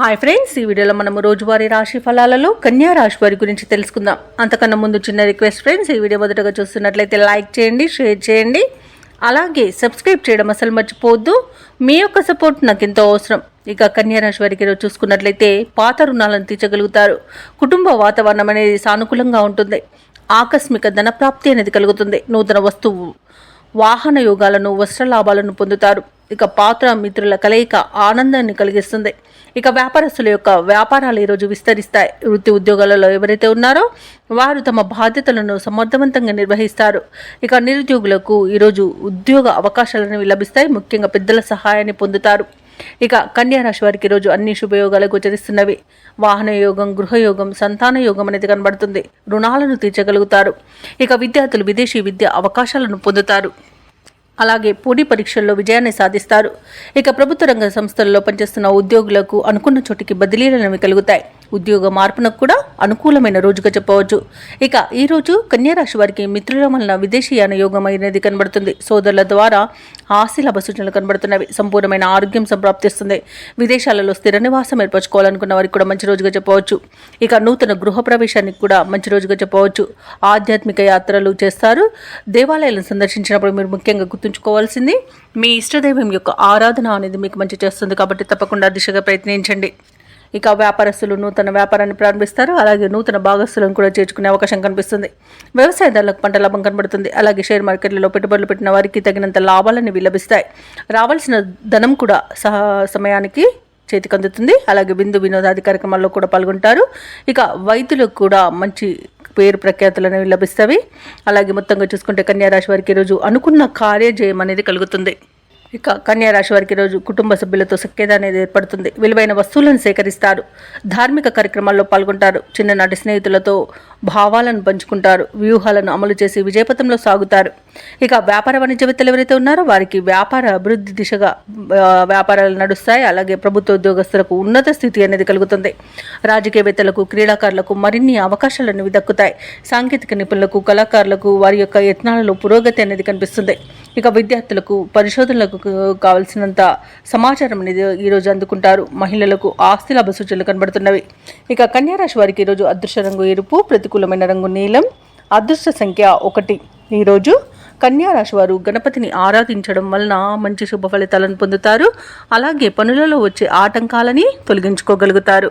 Hi friends ఈ వీడియోలో మనము రోజువారీ రాశి ఫలాలలో కన్యా రాశి వారి గురించి తెలుసుకుందాం. అంతకన్నా ముందు చిన్న రిక్వెస్ట్ ఫ్రెండ్స్ ఈ వీడియో మొదటగా చూస్తున్నట్లయితే లైక్ చేయండి షేర్ చేయండి. అలాగే సబ్స్క్రైబ్ చేయడం అసలు మర్చిపోవద్దు. మీ యొక్క సపోర్ట్ నాకు ఎంతో అవసరం. ఇక కన్యా రాశి వారికి ఈరోజు చూసుకున్నట్లయితే పాత రుణాలను తీర్చగలుగుతారు. కుటుంబ వాతావరణం అనేది సానుకూలంగా ఉంటుంది. ఆకస్మిక ధనప్రాప్తి అనేది కలుగుతుంది. నూతన వస్తువు వాహన యోగాలను వస్త్ర లాభాలను పొందుతారు. ఇక పాత్ర మిత్రుల కలయిక ఆనందాన్ని కలిగిస్తుంది. ఇక వ్యాపారస్తుల యొక్క వ్యాపారాలు ఈరోజు విస్తరిస్తాయి. వృత్తి ఉద్యోగాలలో ఎవరైతే ఉన్నారో వారు తమ బాధ్యతలను సమర్థవంతంగా నిర్వహిస్తారు. ఇక నిరుద్యోగులకు ఈరోజు ఉద్యోగ అవకాశాలను లభిస్తాయి. ముఖ్యంగా పెద్దల సహాయాన్ని పొందుతారు. ఇక కన్యారాశి వారికి ఈరోజు అన్ని శుభయోగాలు గోచరిస్తున్నవి వాహన యోగం గృహయోగం సంతాన యోగం అనేది కనబడుతుంది. రుణాలను తీర్చగలుగుతారు. ఇక విద్యార్థులు విదేశీ విద్య అవకాశాలను పొందుతారు. అలాగే పోటీ పరీక్షల్లో విజయాన్ని సాధిస్తారు. ఇక ప్రభుత్వ రంగ సంస్థల్లో పనిచేస్తున్న ఉద్యోగులకు అనుకున్న చోటికి బదిలీలు కలుగుతాయి. ఉద్యోగ మార్పునకు కూడా అనుకూలమైన రోజుగా చెప్పవచ్చు. ఇక ఈ రోజు కన్యారాశి వారికి మిత్రుల వలన విదేశీయాన యోగమైనది అయినది కనబడుతుంది. సోదరుల ద్వారా ఆస్తి సూచనలు కనబడుతున్నవి. సంపూర్ణమైన ఆరోగ్యం సంప్రాప్తిస్తుంది. విదేశాలలో స్థిర నివాసం ఏర్పరచుకోవాలనుకున్న వారికి కూడా మంచి రోజుగా చెప్పవచ్చు. ఇక నూతన గృహ ప్రవేశానికి కూడా మంచి రోజుగా చెప్పవచ్చు. ఆధ్యాత్మిక యాత్రలు చేస్తారు. దేవాలయాలను సందర్శించినప్పుడు మీరు ముఖ్యంగా గుర్తుంచుకోవాల్సింది మీ ఇష్టదైవం యొక్క ఆరాధన అనేది మీకు మంచి చేస్తుంది కాబట్టి తప్పకుండా దిశగా ప్రయత్నించండి. ఇక వ్యాపారస్తులు నూతన వ్యాపారాన్ని ప్రారంభిస్తారు. అలాగే నూతన భాగస్తులను కూడా చేర్చుకునే అవకాశం కనిపిస్తుంది. వ్యవసాయదారులకు పంట లాభం కనబడుతుంది. అలాగే షేర్ మార్కెట్లలో పెట్టుబడులు పెట్టిన వారికి తగినంత లాభాలని లభిస్తాయి రావాల్సిన ధనం కూడా సహ సమయానికి చేతికి అందుతుంది. అలాగే బిందు వినోదాది కార్యక్రమాల్లో కూడా పాల్గొంటారు. ఇక వైద్యులకు కూడా మంచి పేరు ప్రఖ్యాతులు అనేవి లభిస్తాయి. అలాగే మొత్తంగా చూసుకుంటే కన్యా రాశి వారికి ఈరోజు అనుకున్న కార్యజయం అనేది కలుగుతుంది. ఇక కన్యా రాశి వారికి రోజు కుటుంబ సభ్యులతో సఖ్యత అనేది ఏర్పడుతుంది. విలువైన వస్తువులను సేకరిస్తారు. ధార్మిక కార్యక్రమాల్లో పాల్గొంటారు. చిన్ననాటి స్నేహితులతో భావాలను పంచుకుంటారు వ్యూహాలను అమలు చేసి విజయపథంలో సాగుతారు. ఇక వ్యాపార వాణిజ్యవేత్తలు ఎవరైతే ఉన్నారో వారికి వ్యాపార అభివృద్ధి దిశగా వ్యాపారాలు నడుస్తాయి. అలాగే ప్రభుత్వ ఉద్యోగస్తులకు ఉన్నత స్థితి అనేది కలుగుతుంది. రాజకీయవేత్తలకు క్రీడాకారులకు మరిన్ని అవకాశాలు అనేవి దక్కుతాయి. సాంకేతిక నిపుణులకు కళాకారులకు వారి యొక్క యత్నాలలో పురోగతి అనేది కనిపిస్తుంది. ఇక విద్యార్థులకు పరిశోధనలకు కావలసినంత సమాచారం అనేది ఈరోజు అందుకుంటారు. మహిళలకు ఆస్తి లాభ సూచనలు కనబడుతున్నవి. ఇక కన్యారాశి వారికి ఈరోజు అదృశ్య రంగు ఎరుపు ప్రతికూలమైన రంగు నీలం. అదృష్ట సంఖ్య ఒకటి. ఈరోజు కన్యా రాశి వారు గణపతిని ఆరాధించడం వలన మంచి శుభ ఫలితాలను పొందుతారు. అలాగే పనులలో వచ్చే ఆటంకాలని తొలగించుకోగలుగుతారు.